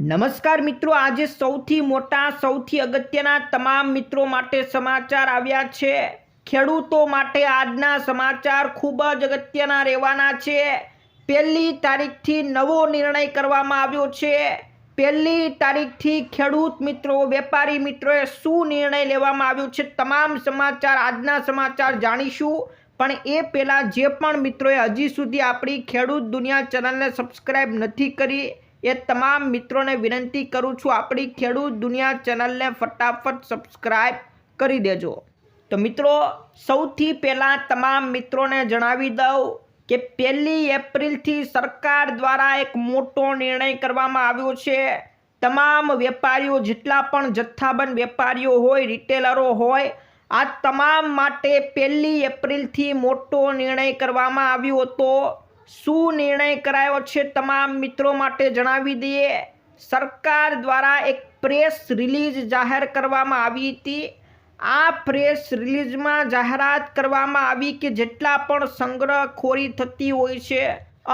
નમસ્કાર મિત્રો, આજે સૌથી મોટા, સૌથી અગત્યના તમામ મિત્રો માટે સમાચાર આવ્યા છે. ખેડૂતો માટે આજના સમાચાર ખૂબ જ અગત્યના રહેવાના છે. પહેલી તારીખથી નવો નિર્ણય કરવામાં આવ્યો છે. પહેલી તારીખથી ખેડૂત મિત્રો, વેપારી મિત્રોએ શું નિર્ણય લેવામાં આવ્યો છે તમામ સમાચાર, આજના સમાચાર જાણીશું. પણ એ પહેલાં જે પણ મિત્રોએ હજી સુધી આપણી ખેડૂત દુનિયા ચેનલને સબસ્ક્રાઈબ નથી કરી એ તમામ મિત્રોને વિનંતી કરું છું, આપણી ખેડૂત દુનિયા ચેનલને ફટાફટ સબસ્ક્રાઈબ કરી દેજો. તો મિત્રો, સૌથી પહેલાં તમામ મિત્રોને જણાવી દઉં કે પહેલી એપ્રિલથી સરકાર દ્વારા એક મોટો નિર્ણય કરવામાં આવ્યો છે. તમામ વેપારીઓ, જેટલા પણ જથ્થાબંધ વેપારીઓ હોય, રિટેલરો હોય, આ તમામ માટે પહેલી એપ્રિલથી મોટો નિર્ણય કરવામાં આવ્યો હતો. શું નિર્ણય કરાયો છે તમામ મિત્રો માટે જણાવી દઈએ. સરકાર દ્વારા એક પ્રેસ રિલીઝ જાહેર કરવામાં આવી હતી. આ પ્રેસ રિલીઝમાં જાહેરાત કરવામાં આવી કે જેટલા પણ સંગ્રહખોરી થતી હોય છે,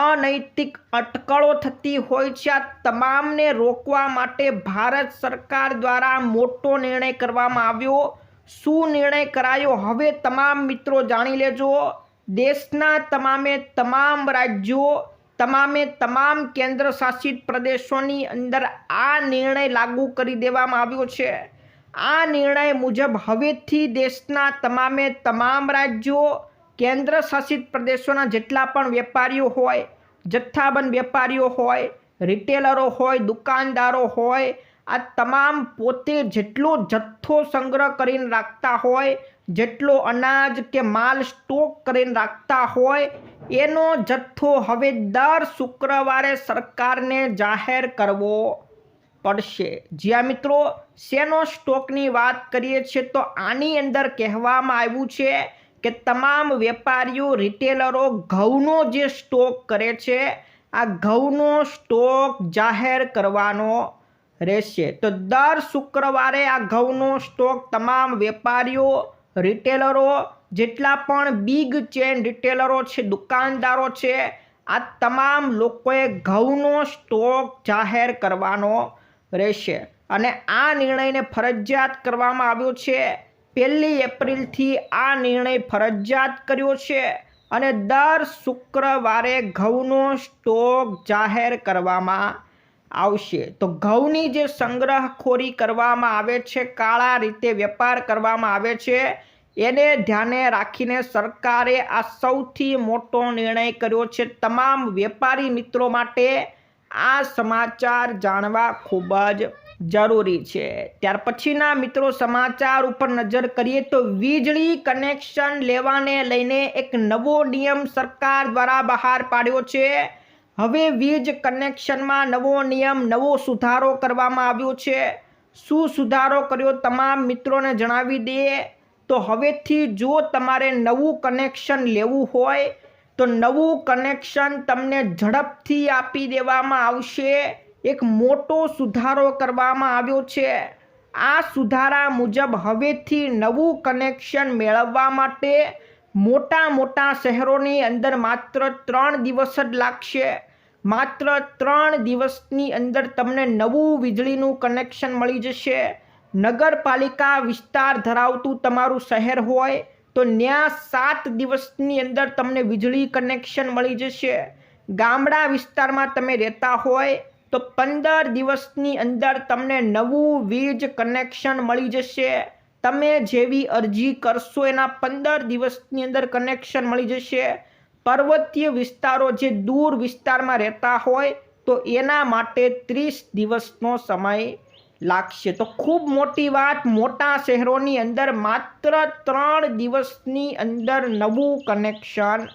અનૈતિક અટકળો થતી હોય છે, આ તમામને રોકવા માટે ભારત સરકાર દ્વારા મોટો નિર્ણય કરવામાં આવ્યો. શું નિર્ણય કરાયો? હવે તમામ મિત્રો જાણી લેજો. દેશના તમામે તમામ રાજ્યો, તમામે તમામ કેન્દ્ર શાસિત પ્રદેશોની અંદર આ નિર્ણય લાગુ કરી દેવામાં આવ્યો છે. આ નિર્ણય મુજબ હવેથી દેશના તમામે તમામ રાજ્યો કેન્દ્ર શાસિત પ્રદેશોના જેટલા પણ વેપારીઓ હોય, જથ્થાબંધ વેપારીઓ હોય, રિટેલરો હોય, દુકાનદારો હોય આ તમામ પોતે જેટલો જથ્થો સંગ્રહ કરીને રાખતા હોય, જેટલો અનાજ કે માલ સ્ટોક કરીને રાખતા હોય, એનો જથ્થો હવે દર શુક્રવારે સરકારને જાહેર કરવો પડશે. જ્યાં મિત્રો, શેનો સ્ટોકની વાત કરીએ છીએ તો આની અંદર કહેવામાં આવ્યું છે કે તમામ વેપારીઓ, રિટેલરો ઘઉંનો જે સ્ટોક કરે છે, આ ઘઉંનો સ્ટોક જાહેર કરવાનો રહેશે. તો દર શુક્રવારે આ ઘઉંનો સ્ટોક તમામ વેપારીઓ રિટેલરો જેટલા પણ બિગ ચેન રિટેલરો છે, દુકાનદારો છે, આ તમામ લોકોએ ઘઉંનો સ્ટોક જાહેર કરવાનો રહેશે. અને આ નિર્ણયને ફરજિયાત કરવામાં આવ્યો છે. પહેલી એપ્રિલથી આ નિર્ણય ફરજિયાત કર્યો છે અને દર શુક્રવારે ઘઉંનો સ્ટોક જાહેર કરવામાં આવશે. તો ઘઉંની જે સંગ્રહખોરી કરવામાં આવે છે, કાળા રીતે વેપાર કરવામાં આવે છે, એને ધ્યાને રાખીને સરકારે આ સૌથી મોટો નિર્ણય કર્યો છે. તમામ વેપારી મિત્રો માટે આ સમાચાર જાણવા ખૂબ જ જરૂરી છે. ત્યાર પછીના મિત્રો સમાચાર ઉપર નજર કરીએ તો વીજળી કનેક્શન લેવાને લઈને એક નવો નિયમ સરકાર દ્વારા બહાર પાડ્યો છે. હવે વીજ કનેક્શનમાં નવો નિયમ, નવો સુધારો કરવામાં આવ્યો છે. શું સુધારો કર્યો તમામ મિત્રોને જણાવી દઈએ? તો હવેથી જો તમારે નવું કનેક્શન લેવું હોય, તો નવું કનેક્શન તમને ઝડપથી આપી દેવામાં આવશે. એક મોટો સુધારો કરવામાં આવ્યો છે. આ સુધારા મુજબ હવેથી નવું કનેક્શન મેળવવા માટે મોટા મોટા શહેરોની અંદર માત્ર ત્રણ દિવસ જ લાગશે. માત્ર ત્રણ દિવસની અંદર તમને નવું વીજળીનું કનેક્શન મળી જશે. નગરપાલિકા વિસ્તાર ધરાવતું તમારું શહેર હોય તો ત્યાં સાત દિવસની અંદર તમને વીજળી કનેક્શન મળી જશે. ગામડા વિસ્તારમાં તમે રહેતા હોય તો પંદર દિવસની અંદર તમને નવું વીજ કનેક્શન મળી જશે. તમે જેવી અરજી કરશો, એના પંદર દિવસની અંદર કનેક્શન મળી જશે. પર્વતીય વિસ્તારો જે દૂર વિસ્તારમાં રહેતા હોય, તો એના માટે ત્રીસ દિવસનો સમય લાગશે. તો ખૂબ મોટી વાત, મોટા શહેરોની અંદર માત્ર ત્રણ દિવસની અંદર નવું કનેક્શન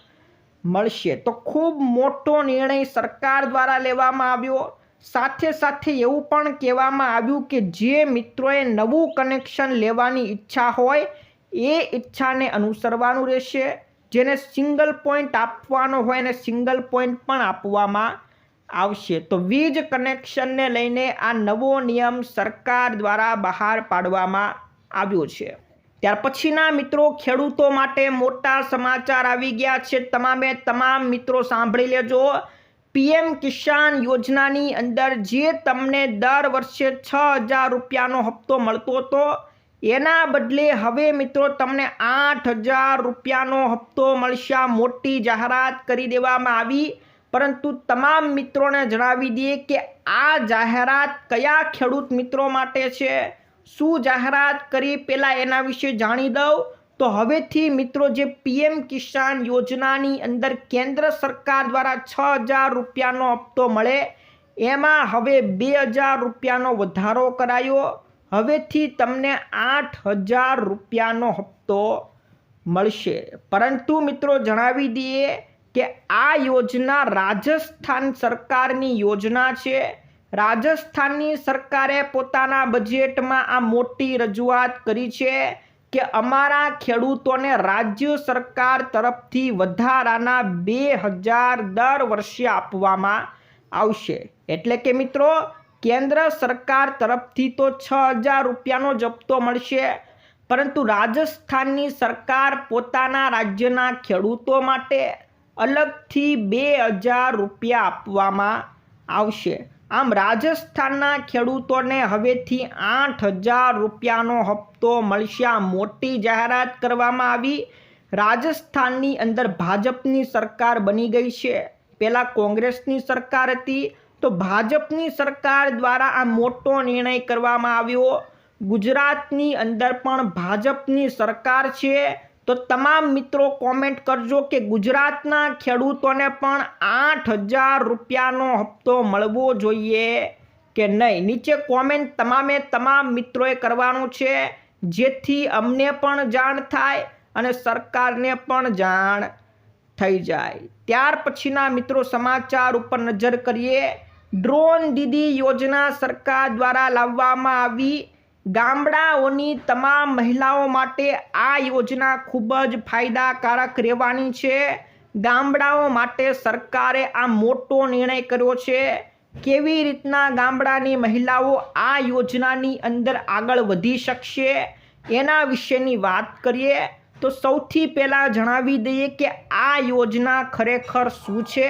મળશે. તો ખૂબ મોટો નિર્ણય સરકાર દ્વારા લેવામાં આવ્યો. સાથે સાથે એવું પણ કહેવામાં આવ્યું કે જે મિત્રોએ નવું કનેક્શન લેવાની ઈચ્છા હોય, એ ઈચ્છાને અનુસરવાનું રહેશે. જેને સિંગલ પોઈન્ટ આપવાનો હોય એને સિંગલ પોઈન્ટ પણ આપવામાં આવશે. તો વીજ કનેક્શનને લઈને આ નવો નિયમ સરકાર દ્વારા બહાર પાડવામાં આવ્યો છે. ત્યાર પછીના મિત્રો, ખેડૂતો માટે મોટા સમાચાર આવી ગયા છે. તમામે તમામ મિત્રો સાંભળી લેજો. પીએમ કિસાન યોજનાની અંદર જે તમને દર વર્ષે છ હજાર રૂપિયાનો હપ્તો મળતો હતો, એના બદલે હવે મિત્રો તમને આઠ હજાર રૂપિયાનો હપ્તો મળશે મોટી જાહેરાત કરી દેવામાં આવી. પરંતુ તમામ મિત્રોને જણાવી દઈએ કે આ જાહેરાત કયા ખેડૂત મિત્રો માટે છે? શું જાહેરાત કરી? પહેલાં એના વિશે જાણી દઉં. તો હવેથી મિત્રો જે પીએમ કિસાન યોજનાની અંદર કેન્દ્ર સરકાર દ્વારા છ હજાર રૂપિયાનો હપ્તો મળે, એમાં હવે બે હજાર રૂપિયાનો વધારો કરાયો. હવેથી તમને આઠ હજાર રૂપિયાનો હપ્તો મળશે. પરંતુ મિત્રો જણાવી દઈએ કે આ યોજના રાજસ્થાન સરકારની યોજના છે. રાજસ્થાનની સરકારે પોતાના બજેટમાં આ મોટી રજૂઆત કરી છે. કે અમારા ખેડૂતોને રાજ્ય સરકાર તરફથી વધારાના બે હજાર દર વર્ષે આપવામાં આવશે. એટલે કે મિત્રો, કેન્દ્ર સરકાર તરફથી તો છ હજાર રૂપિયાનો જપ્તો મળશે, પરંતુ રાજસ્થાનની સરકાર પોતાના રાજ્યના ખેડૂતો માટે અલગથી બે હજાર રૂપિયા આપવામાં આવશે. આમ રાજસ્થાનના ખેડૂતોને હવેથી આઠ હજાર રૂપિયાનો હપ્તો મળશે મોટી જાહેરાત કરવામાં આવી. રાજસ્થાનની અંદર ભાજપની સરકાર બની ગઈ છે. પહેલાં કોંગ્રેસની સરકાર હતી. તો ભાજપની સરકાર દ્વારા આ મોટો નિર્ણય કરવામાં આવ્યો. ગુજરાતની અંદર પણ ભાજપની સરકાર છે. તો તમામ મિત્રો કોમેન્ટ કરજો કે ગુજરાતના ખેડૂતોને પણ આઠ હજાર રૂપિયાનો હપ્તો મળવો જોઈએ કે નહીં? નીચે કોમેન્ટ તમામે તમામ મિત્રોએ કરવાનું છે, જેથી અમને પણ જાણ થાય અને સરકારને પણ જાણ થઈ જાય. ત્યાર પછીના મિત્રો સમાચાર ઉપર નજર કરીએ. ડ્રોન દીદી યોજના સરકાર દ્વારા લાવવામાં આવી ગામડાઓની તમામ મહિલાઓ માટે આ યોજના ખૂબ જ ફાયદાકારક રહેવાની છે. ગામડાઓ માટે સરકારે આ મોટો નિર્ણય કર્યો છે. કેવી રીતના ગામડાની મહિલાઓ આ યોજનાની અંદર આગળ વધી શકશે એના વિશેની વાત કરીએ તો સૌથી પહેલાં જણાવી દઈએ કે આ યોજના ખરેખર શું છે?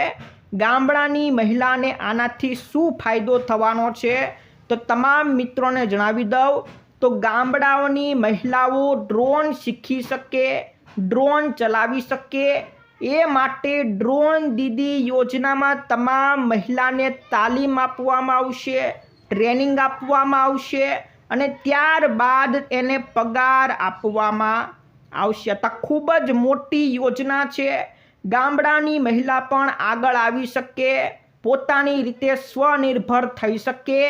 ગામડાની મહિલાને આનાથી શું ફાયદો થવાનો છે? તો તમામ મિત્રોને જણાવી દઉં, તો ગામડાઓની મહિલાઓ ડ્રોન શીખી શકે, ડ્રોન ચલાવી શકે. એ માટે ડ્રોન દીદી યોજનામાં તમામ મહિલાને તાલીમ આપવામાં આવશે, ટ્રેનિંગ આપવામાં આવશે અને ત્યારબાદ એને પગાર આપવામાં આવશે. તો ખૂબ જ મોટી યોજના છે. ગામડાની મહિલા પણ આગળ આવી શકે, પોતાની રીતે સ્વનિર્ભર થઈ શકે.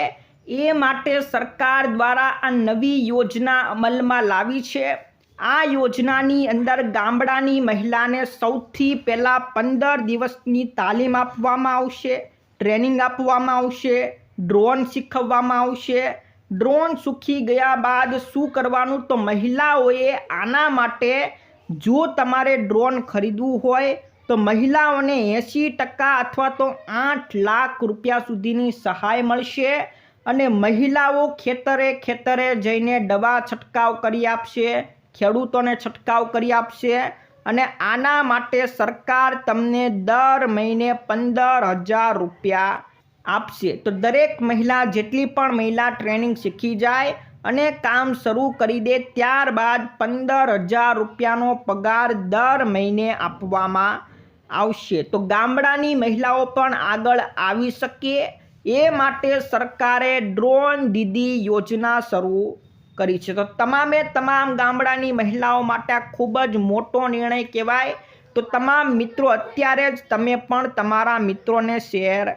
એ માટે સરકાર દ્વારા આ નવી યોજના અમલમાં લાવી છે. આ યોજનાની અંદર ગામડાની મહિલાને સૌથી પહેલાં પંદર દિવસની તાલીમ આપવામાં આવશે, ટ્રેનિંગ આપવામાં આવશે, ડ્રોન શીખવવામાં આવશે. ડ્રોન સૂકી ગયા બાદ શું કરવાનું? તો મહિલાઓએ આના માટે જો તમારે ડ્રોન ખરીદવું હોય, તો મહિલાઓને એંસી ટકા અથવા તો આઠ લાખ રૂપિયા સુધીની સહાય મળશે. અને મહિલાઓ ખેતરે ખેતરે જઈને દવા છંટકાવ કરી આપશે, ખેડૂતોને છંટકાવ કરી આપશે અને આના માટે સરકાર તમને દર મહિને પંદર હજાર રૂપિયા આપશે. તો દરેક મહિલા જેટલી પણ મહિલા ટ્રેનિંગ શીખી જાય અને કામ શરૂ કરી દે, ત્યારબાદ પંદર હજાર રૂપિયાનો પગાર દર મહિને આપવામાં આવશે. તો ગામડાની મહિલાઓ પણ આગળ આવી શકે એ માટે સરકારે ડ્રોન દીદી યોજના શરૂ કરી છે. તો તમામે તમામ ગામડાની મહિલાઓ માટે ખૂબ જ મોટો નિર્ણય કહેવાય. તો તમામ મિત્રો, અત્યારે જ તમે પણ તમારા મિત્રોને શેર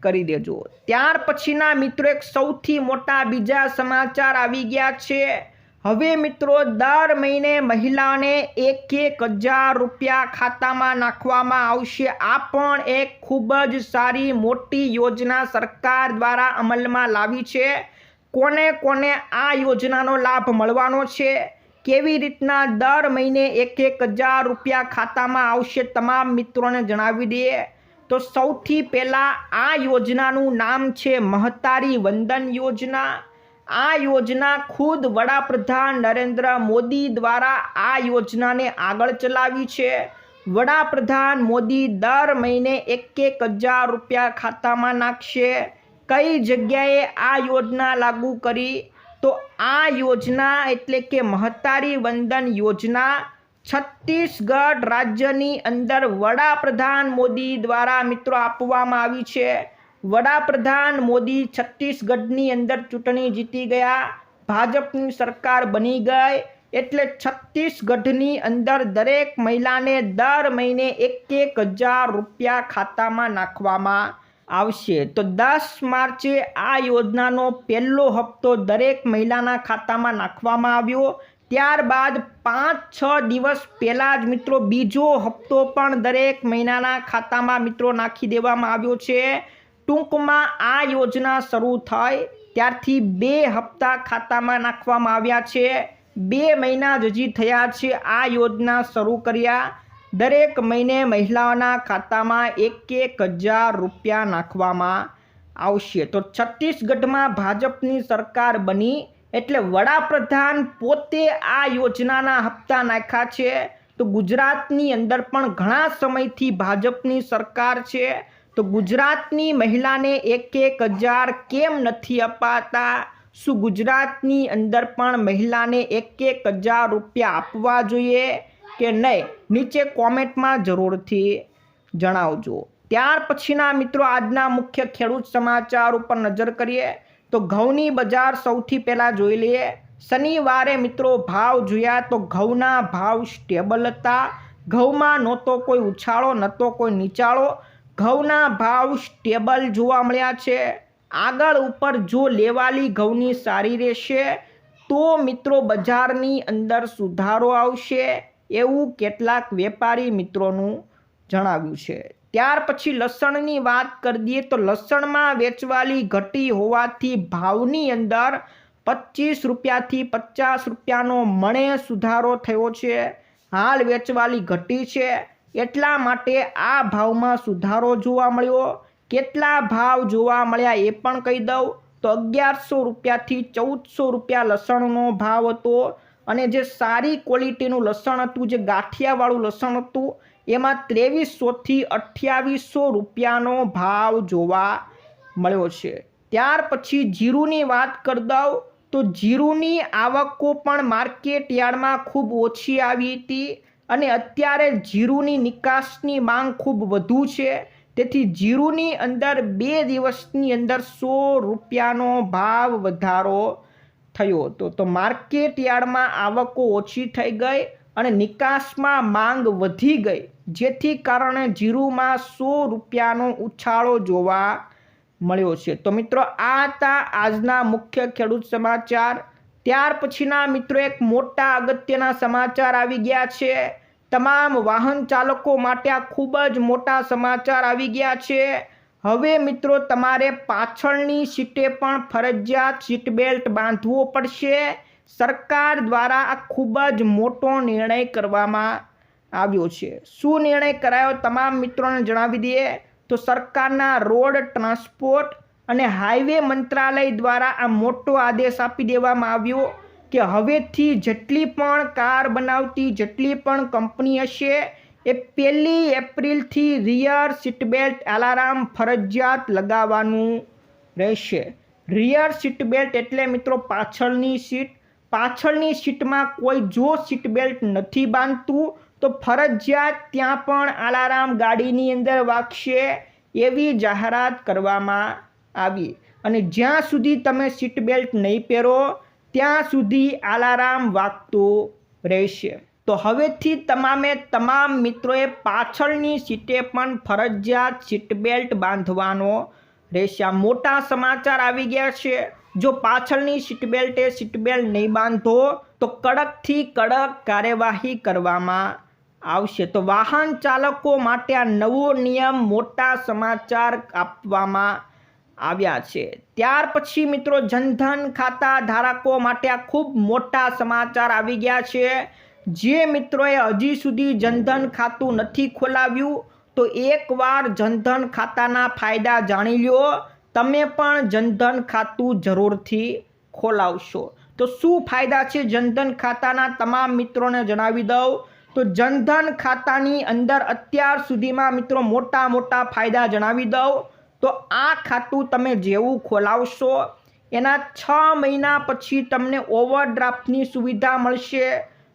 કરી દેજો. ત્યાર પછીના મિત્રો, એક સૌથી મોટા બીજા સમાચાર આવી ગયા છે. હવે મિત્રો, દર મહિને મહિલાને એક એક હજાર રૂપિયા ખાતામાં નાખવામાં આવશે. આ પણ એક ખૂબ જ સારી, મોટી યોજના સરકાર દ્વારા અમલમાં લાવી છે. કોને કોને આ યોજનાનો લાભ મળવાનો છે? કેવી રીતના દર મહિને એક એક હજાર રૂપિયા ખાતામાં આવશે તમામ મિત્રોને જણાવી દઈએ. તો સૌથી પહેલાં આ યોજનાનું નામ છે મહતારી વંદન યોજના. આ યોજના ખુદ વડાપ્રધાન નરેન્દ્ર મોદી દ્વારા આ યોજનાને આગળ ચલાવી છે. વડાપ્રધાન મોદી દર મહિને એક એક હજાર રૂપિયા ખાતામાં નાખશે. કઈ જગ્યાએ આ યોજના લાગુ કરી? તો આ યોજના એટલે કે મહતારી વંદન યોજના છત્તીસગઢ રાજ્યની અંદર વડાપ્રધાન મોદી દ્વારા મિત્રો આપવામાં આવી છે. વડાપ્રધાન મોદી છત્તીસગઢની અંદર ચૂંટણી જીતી ગયા. ભાજપની સરકાર બની ગઈ એટલે છત્તીસગઢની અંદર દરેક મહિલાને દર મહિને એક એક હજાર રૂપિયા ખાતામાં નાખવામાં આવશે. તો દસ માર્ચે આ યોજનાનો પહેલો હપ્તો દરેક મહિલાના ખાતામાં નાખવામાં આવ્યો. ત્યારબાદ પાંચ છ દિવસ પહેલાં જ મિત્રો બીજો હપ્તો પણ દરેક મહિનાના ખાતામાં મિત્રો નાખી દેવામાં આવ્યો છે. ટૂંકમાં આ યોજના શરૂ થઈ ત્યારથી બે હપ્તા ખાતામાં નાખવામાં આવ્યા છે. બે મહિના જ હજી થયા છે આ યોજના શરૂ કર્યા. દરેક મહિને મહિલાઓના ખાતામાં એક એક હજાર રૂપિયા નાખવામાં આવશે. તો છત્તીસગઢમાં ભાજપની સરકાર બની એટલે વડાપ્રધાન પોતે આ યોજનાના હપ્તા નાખ્યા છે. તો ગુજરાતની અંદર પણ ઘણા સમયથી ભાજપની સરકાર છે. તો ગુજરાતની મહિલાને એક એક હજાર કેમ નથી અપાતા? શું ગુજરાતની અંદર પણ મહિલાને એક એક હજાર રૂપિયા આપવા જોઈએ કે નહીં? નીચે કોમેન્ટમાં જરૂરથી જણાવજો. ત્યાર પછીના મિત્રો, આજના મુખ્ય ખેડૂત સમાચાર ઉપર નજર કરીએ તો ઘઉંની બજાર સૌથી પહેલાં જોઈ લઈએ. શનિવારે મિત્રો ભાવ જોયા તો ઘઉંના ભાવ સ્ટેબલ હતા. ઘઉંમાં નહોતો કોઈ ઉછાળો, નહોતો કોઈ નીચાળો. ઘઉંના ભાવ સ્ટેબલ જોવા મળ્યા છે. આગળ ઉપર જો લેવાલી ઘઉંની સારી રહેશે, તો મિત્રો બજારની અંદર સુધારો આવશે એવું કેટલાક વેપારી મિત્રોનું જણાવ્યું છે. ત્યાર પછી લસણની વાત કરી દઈએ તો લસણમાં વેચવાલી ઘટી હોવાથી ભાવની અંદર પચીસ રૂપિયાથી પચાસ રૂપિયાનો મણે સુધારો થયો છે. હાલ વેચવાલી ઘટી છે. એટલા માટે આ ભાવમાં સુધારો જોવા મળ્યો. કેટલા ભાવ જોવા મળ્યા એ પણ કહી દઉં. તો અગિયારસો રૂપિયાથી ચૌદસો રૂપિયા લસણનો ભાવ હતો અને જે સારી ક્વોલિટીનું લસણ હતું, જે ગાંઠિયાવાળું લસણ હતું, એમાં ત્રેવીસોથી અઠ્યાવીસો રૂપિયાનો ભાવ જોવા મળ્યો છે. ત્યાર પછી જીરુની વાત કરી દઉં, તો જીરુની આવકો પણ માર્કેટ યાર્ડમાં ખૂબ ઓછી આવી હતી. અને અત્યારે જીરુની નિકાસની માંગ ખૂબ વધુ છે. તેથી જીરુની અંદર બે દિવસની અંદર સો રૂપિયાનો ભાવ વધારો થયો. હતો તો માર્કેટ યાર્ડમાં આવકો ઓછી થઈ ગઈ અને નિકાસમાં માંગ વધી ગઈ. જેથી કારણે જીરુમાં સો રૂપિયાનો ઉછાળો જોવા મળ્યો છે. તો મિત્રો, આ હતા આજના મુખ્ય ખેડૂત સમાચાર. ત્યાર પછીના મિત્રો એક મોટા અગત્યના સમાચાર આવી ગયા છે. તમામ વાહન ચાલકો માટે આ ખૂબ જ મોટા સમાચાર આવી ગયા છે. હવે મિત્રો તમારે પાછળની સીટે પણ ફરજિયાત સીટ બેલ્ટ બાંધવો પડશે. સરકાર દ્વારા આ ખૂબ જ મોટો નિર્ણય કરવામાં આવ્યો છે. શું નિર્ણય કરાયો તમામ મિત્રોને જણાવી દઈએ. તો સરકારના રોડ ટ્રાન્સપોર્ટ અને હાઈવે મંત્રાલય દ્વારા આ મોટો આદેશ આપી દેવામાં આવ્યો કે હવેથી જેટલી પણ કાર બનાવતી, જેટલી પણ કંપની હશે, એ પહેલી એપ્રિલથી રિયર સીટ બેલ્ટ અલાર્મ ફરજિયાત લગાવવાનું રહેશે. રિયર સીટ બેલ્ટ એટલે મિત્રો પાછળની સીટ. પાછળની સીટમાં કોઈ જો સીટ બેલ્ટ નથી બાંધતું, તો ફરજિયાત ત્યાં પણ અલાર્મ ગાડીની અંદર વાગશે એવી જાહેરાત કરવામાં આવી અને જ્યાં સુધી તમે સીટ બેલ્ટ નહીં પહેરો, ત્યાં સુધી અલાર્મ વાગતું રહેશે. તો હવેથી તમામે તમામ મિત્રોએ પાછળની સીટે પણ ફરજિયાત સીટ બેલ્ટ બાંધવાનો રહેશે. આ મોટા સમાચાર આવી ગયા છે. જો પાછળની સીટ બેલ્ટે સીટ બેલ્ટ નહીં બાંધો, તો કડકથી કડક કાર્યવાહી કરવામાં આવશે. તો વાહન ચાલકો માટે આ નવો નિયમ મોટા સમાચાર આપવામાં આવ્યા છે. ત્યાર પછી મિત્રો જનધન ખાતા ધારકો માટે આ ખૂબ મોટા સમાચાર આવી ગયા છે. જે મિત્રોએ હજી સુધી જનધન ખાતું નથી ખોલાવ્યું, તો એકવાર જનધન ખાતાના ફાયદા જાણી લ્યો. તમે પણ જનધન ખાતું જરૂરથી ખોલાવશો. તો શું ફાયદા છે જનધન ખાતાના તમામ મિત્રોને જણાવી દઉં. તો જનધન ખાતાની અંદર અત્યાર સુધીમાં મિત્રો મોટા મોટા ફાયદા જણાવી દઉં. તો આ ખાતું તમે જેવું ખોલાવશો, એના છ મહિના પછી તમને ઓવરડ્રાફ્ટની સુવિધા મળશે.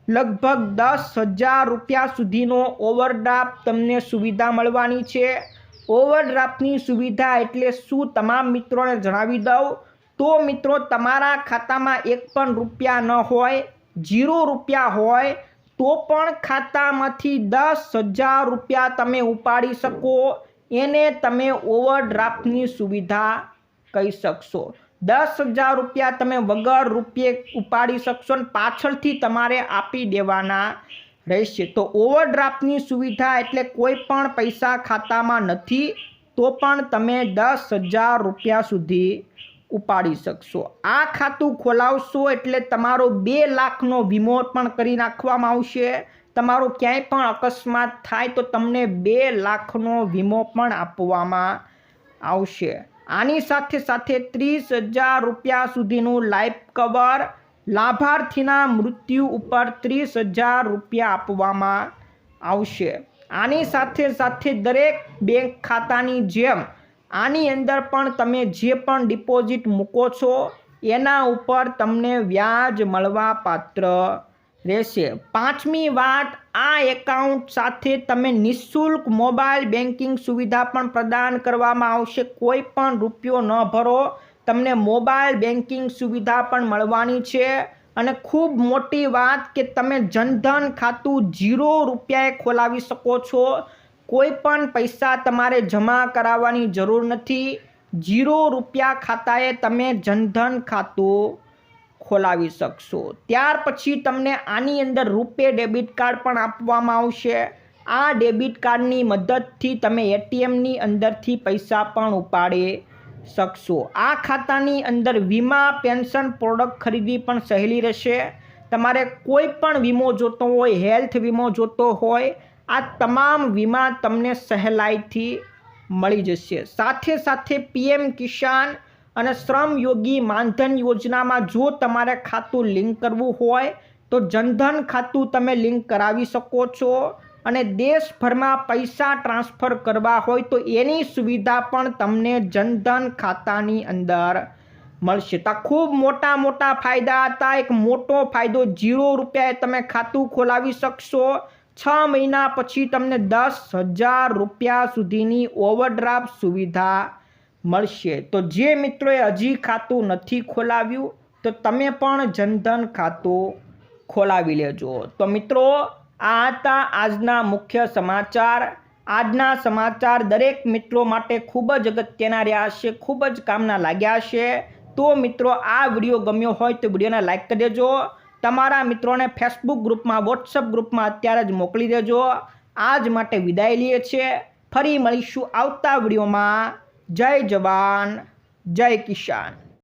લગભગ દસ હજાર રૂપિયા સુધીનો ઓવરડ્રાફ્ટ તમને સુવિધા મળવાની છે. ઓવરડ્રાફ્ટની સુવિધા એટલે શું તમામ મિત્રોને જણાવી દઉં. તો મિત્રો, તમારા ખાતામાં એક પણ રૂપિયા ન હોય, જીરો રૂપિયા હોય, તો પણ ખાતામાંથી દસ હજાર રૂપિયા તમે ઉપાડી શકો. એને તમે ઓવરડ્રાફ્ટની સુવિધા કહી શકશો. દસ હજાર રૂપિયા તમે વગર રૂપિયે ઉપાડી શકશો અને પાછળથી તમારે આપી દેવાના રહેશે. તો ઓવરડ્રાફ્ટની સુવિધા એટલે કોઈ પણ પૈસા ખાતામાં નથી, તો પણ તમે દસ હજાર રૂપિયા સુધી ઉપાડી શકશો. આ ખાતું ખોલાવશો એટલે તમારો બે લાખનો વીમો પણ કરી નાખવામાં આવશે. તમારો ક્યાંય પણ અકસ્માત થાય તો તમને બે લાખનો વીમો પણ આપવામાં આવશે. આની સાથે સાથે ત્રીસ હજાર રૂપિયા સુધીનું લાઈફ કવર લાભાર્થીના મૃત્યુ ઉપર ત્રીસ હજાર રૂપિયા આપવામાં આવશે. આની સાથે સાથે દરેક બેંક ખાતાની જેમ આની અંદર પણ તમે જે પણ ડિપોઝિટ મૂકો છો, એના ઉપર તમને વ્યાજ મળવા પાત્ર રહેશે. પાંચમી વાત, આ એકાઉન્ટ સાથે તમે નિઃશુલ્ક મોબાઈલ બેન્કિંગ સુવિધા પણ પ્રદાન કરવામાં આવશે. કોઈ પણ રૂપિયો ન ભરો. તમને મોબાઈલ બેન્કિંગ સુવિધા પણ મળવાની છે. અને ખૂબ મોટી વાત કે તમે જનધન ખાતું જીરો રૂપિયાએ ખોલાવી શકો છો. કોઈ પણ પૈસા તમારે જમા કરાવવાની જરૂર નથી. જીરો રૂપિયા ખાતાએ તમે જનધન ખાતું ખોલાવી શકશો. ત્યાર પછી તમને આની અંદર રૂપે ડેબિટ કાર્ડ પણ આપવામાં આવશે. આ ડેબિટ કાર્ડની મદદથી તમે એટીએમની અંદરથી પૈસા પણ ઉપાડી શકશો. આ ખાતાની અંદર વીમા, પેન્શન પ્રોડક્ટ ખરીદવી પણ સહેલી રહેશે. તમારે કોઈ પણ વીમો જોતો હોય, હેલ્થ વીમો જોતો હોય, આ તમામ વીમા તમને સહેલાઈથી મળી જશે. સાથે સાથે પીએમ કિસાન અને શ્રમ યોગી માનધન યોજનામાં જો તમારે ખાતું લિંક કરવું હોય, તો જનધન ખાતું તમે લિંક કરાવી શકો છો. અને દેશભરમાં પૈસા ટ્રાન્સફર કરવા હોય, તો એની સુવિધા પણ તમને જનધન ખાતાની અંદર મળશે. તો ખૂબ મોટા મોટા ફાયદા હતા. એક મોટો ફાયદો, જીરો રૂપિયાએ તમે ખાતું ખોલાવી શકશો. છ મહિના પછી તમને દસ હજાર રૂપિયા સુધીની ઓવરડ્રાફ્ટ સુવિધા મળશે. તો જે મિત્રોએ હજી ખાતું નથી ખોલાવ્યું, તો તમે પણ જનધન ખાતું ખોલાવી લેજો. તો મિત્રો, આ હતા આજના મુખ્ય સમાચાર. આજના સમાચાર દરેક મિત્રો માટે ખૂબ જ અગત્યના રહ્યા હશે ખૂબ જ કામના લાગ્યા હશે તો મિત્રો, આ વીડિયો ગમ્યો હોય તો વિડીયોને લાઈક કરી દેજો. તમારા મિત્રોને ફેસબુક ગ્રુપમાં વોટ્સઅપ ગ્રુપમાં અત્યારે જ મોકલી દેજો. આજ માટે વિદાય લઈએ છીએ. ફરી મળીશું આવતા વિડીયોમાં. જય જવાન જય કિસાન.